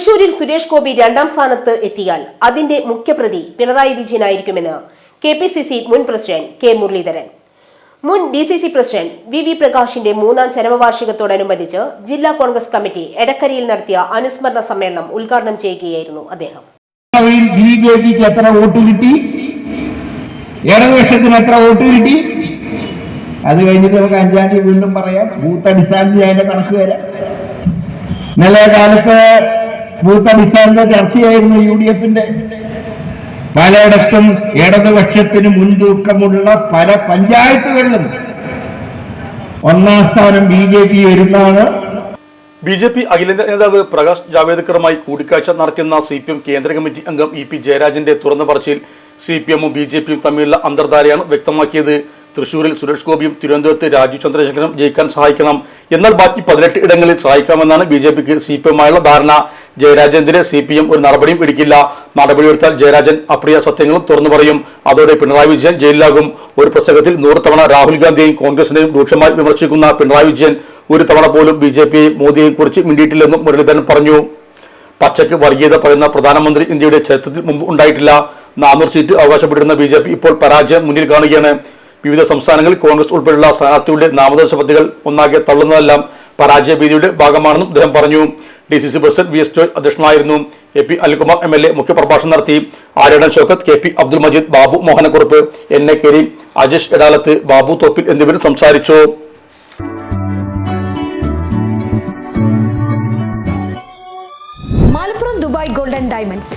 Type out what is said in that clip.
തൃശൂരിൽ സുരേഷ് ഗോപി രണ്ടാം സ്ഥാനത്ത് എത്തിയാൽ അതിന്റെ മുഖ്യപ്രതി പിണറായി വിജയനായിരിക്കുമെന്ന് കെ പി സി സി മുൻ പ്രസിഡന്റ് കെ മുരളീധരൻ. മുൻ D C C president V V പ്രകാശിന്റെ മൂന്നാം ചരമവാർഷികത്തോടനുബന്ധിച്ച് ജില്ലാ കോൺഗ്രസ് കമ്മിറ്റി എടക്കരയിൽ നടത്തിയ അനുസ്മരണ സമ്മേളനം ഉദ്ഘാടനം ചെയ്യുകയായിരുന്നു അദ്ദേഹം. എത്ര വോട്ട് കിട്ടി? ഇടതുപക്ഷത്തിന് എത്ര വോട്ട് കിട്ടി? അത് കഴിഞ്ഞിട്ട് നമുക്ക് അഞ്ചാം തീയതി വീണ്ടും പറയാം. ബൂത്ത് അടിസ്ഥാനത്തിൽ അതിന്റെ കണക്ക് വരാം ഇന്നലെ കാലത്ത് ബൂത്ത് അടിസ്ഥാനത്തിൽ ചർച്ചയായിരുന്നു യു ഡി എഫിന്റെ പലയിടത്തും ഇടതുപക്ഷത്തിന് മുൻതൂക്കമുള്ള പല പഞ്ചായത്തുകളിലും ഒന്നാം സ്ഥാനം ബി ജെ പി വരുന്നതാണ്. ബി ജെ പി അഖിലേന്ത്യാ നേതാവ് പ്രകാശ് ജാവേദ്കറുമായി കൂടിക്കാഴ്ച നടത്തിയെന്ന സി പി എം കേന്ദ്ര കമ്മിറ്റി അംഗം ഇ പി ജയരാജന്റെ തുറന്ന പറച്ചിൽ സി പി എമ്മും ബി ജെ പിയും തമ്മിലുള്ള അന്തർധാരയാണ് വ്യക്തമാക്കിയത്. തൃശൂരിൽ സുരേഷ് ഗോപിയും തിരുവനന്തപുരത്ത് രാജീവ് ചന്ദ്രശേഖരനും ജയിക്കാൻ സഹായിക്കണം. എന്നാൽ ബാക്കി പതിനെട്ട് ഇടങ്ങളിൽ സഹായിക്കാമെന്നാണ് ബി ജെ പിക്ക് സി പി എമ്മായുള്ള ധാരണ. ജയരാജനെതിരെ സി പി എം ഒരു നടപടിയും എടുക്കില്ല. നടപടിയെടുത്താൽ ജയരാജൻ അപ്രിയ സത്യങ്ങളും തുറന്നു പറയും. അതോടെ പിണറായി വിജയൻ ജയിലിലാകും. ഒരു പുസ്തകത്തിൽ നൂറ് തവണ രാഹുൽ ഗാന്ധിയെയും കോൺഗ്രസിനെയും രൂക്ഷമായി വിമർശിക്കുന്ന പിണറായി വിജയൻ ഒരു തവണ പോലും ബി ജെ പിയെയും മോദിയെയും കുറിച്ച് മിണ്ടിയിട്ടില്ലെന്നും മുരളീധരൻ പറഞ്ഞു. പച്ചയ്ക്ക് വർഗീയത പറയുന്ന പ്രധാനമന്ത്രി ഇന്ത്യയുടെ ചരിത്രത്തിൽ മുമ്പ് ഉണ്ടായിട്ടില്ല. നാനൂറ് സീറ്റ് അവകാശപ്പെട്ടിരുന്ന ബി ഇപ്പോൾ പരാജയം മുന്നിൽ കാണുകയാണ്. വിവിധ സംസ്ഥാനങ്ങളിൽ കോൺഗ്രസ് ഉൾപ്പെടെയുള്ള സ്ഥാനാർത്ഥികളുടെ നാമനിർദ്ദേശ പദ്ധതികൾ ഒന്നാകെ തള്ളുന്നതെല്ലാം പരാജയ ഭീതിയുടെ ഭാഗമാണെന്നും അദ്ദേഹം പറഞ്ഞു. D C C president V S Joy അധ്യക്ഷനായിരുന്നു. A P Alkumar M L A മുഖ്യപ്രഭാഷണം നടത്തി. Aryadan Shoukath K P Abdul Majeed Babu Mohanakurup N A Kareem Ajesh Edalath Babu Thoppil എന്നിവരും സംസാരിച്ചു. Malappuram Dubai golden diamonds.